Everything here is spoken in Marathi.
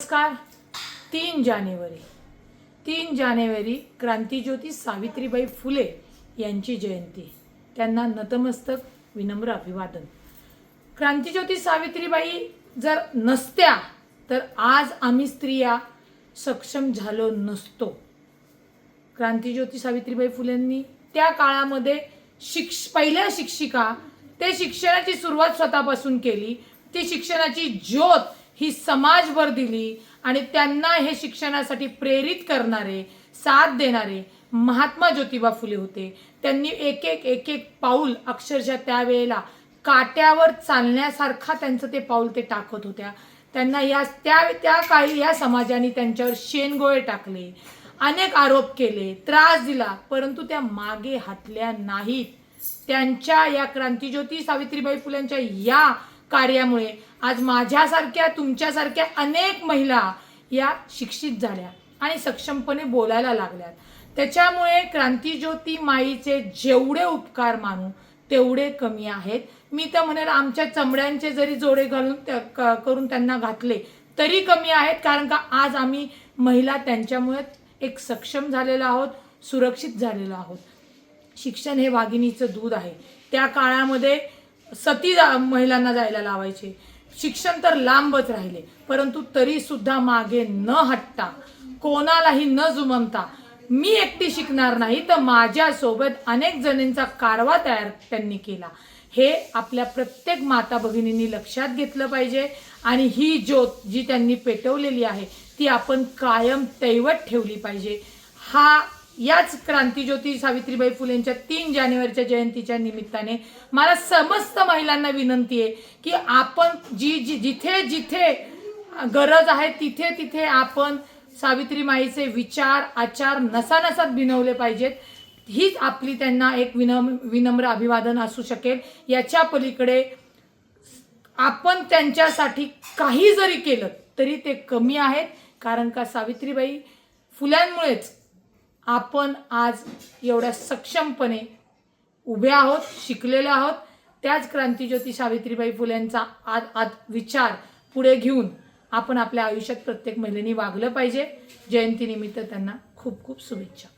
नमस्कार. तीन जानेवारी. तीन जानेवारी क्रांतीज्योती सावित्रीबाई फुले यांची जयंती. त्यांना नतमस्तक विनम्र अभिवादन. क्रांतीज्योती सावित्रीबाई जर नसत्या तर आज आम्ही स्त्रिया सक्षम झालो नसतो. क्रांतीज्योती सावित्रीबाई फुलेंनी त्या काळामध्ये शिक्ष पहिल्या शिक्षिका ते शिक्षणाची सुरुवात स्वतःपासून केली. ती शिक्षणाची ज्योत ही समाजभर दिली आणि त्यांना हे शिक्षणासाठी प्रेरित करणारे साथ देणारे महात्मा ज्योतिबा फुले होते. त्यांनी एक एक एक एक पाऊल अक्षरशः त्यावेळेला काट्यावर चालण्यासारखा त्यांचं ते पाऊल ते टाकत होत्या. त्यांना या त्या त्या काळी या समाजाने त्यांच्यावर शेणगोळे टाकले अनेक आरोप केले त्रास दिला परंतु त्या मागे हटल्या नाहीत. त्यांच्या या क्रांतीज्योती सावित्रीबाई फुलेंच्या या कार्यामुळे. आज माझ्यासारख्या तुमच्यासारख्या अनेक महिला या शिक्षित झाल्या आणि सक्षमपणे बोलायला लागल्यात. त्याच्यामुळे क्रांतीज्योती माईचे जेवढे उपकार मानू तेवढे कमी आहेत. मी तर म्हणेल आमच्या चमड्यांचे जरी जोडे घालून त्या- क- करून त्यांना घातले तरी कमी आहेत. कारण का आज आम्ही महिला त्यांच्यामुळे एक सक्षम झालेलो आहोत सुरक्षित झालेलो आहोत. शिक्षण हे वाघिणीचं दूध आहे. त्या काळामध्ये सती जा- महिलांना जायला लावायचे. शिक्षण तर लांबच राहिले परंतु तरीसुद्धा मागे न हटता कोणालाही न जुममता मी एकटी शिकणार नाही तर माझ्यासोबत अनेक जणींचा कारवा तयार त्यांनी केला. हे आपल्या प्रत्येक माता भगिनींनी लक्षात घेतलं पाहिजे आणि ही ज्योत जी त्यांनी पेटवलेली आहे ती आपण कायम तैवत ठेवली पाहिजे. हा याच क्रांतीज्योती सावित्रीबाई फुलेंच्या तीन जानेवारीच्या जयंतीच्या निमित्ताने मला समस्त महिलांना विनंती आहे की आपण जी जी जिथे जिथे गरज आहे तिथे तिथे आपण सावित्रीमाईचे विचार आचार नसानसात भिनवले पाहिजेत. हीच आपली त्यांना एक विनम विनम्र अभिवादन असू शकेल. याच्या पलीकडे आपण त्यांच्यासाठी काही जरी केलं तरी ते कमी आहेत. कारण का सावित्रीबाई फुल्यांमुळेच आपण आज एवढ्या सक्षमपणे उभे आहोत शिकलेले आहोत. त्याच क्रांतीज्योती सावित्रीबाई फुलेंचा आज आज विचार पुढे घेऊन आपण आपल्या आयुष्यात प्रत्येक महिलेने वागलं पाहिजे. जयंतीनिमित्त त्यांना खूप खूप शुभेच्छा.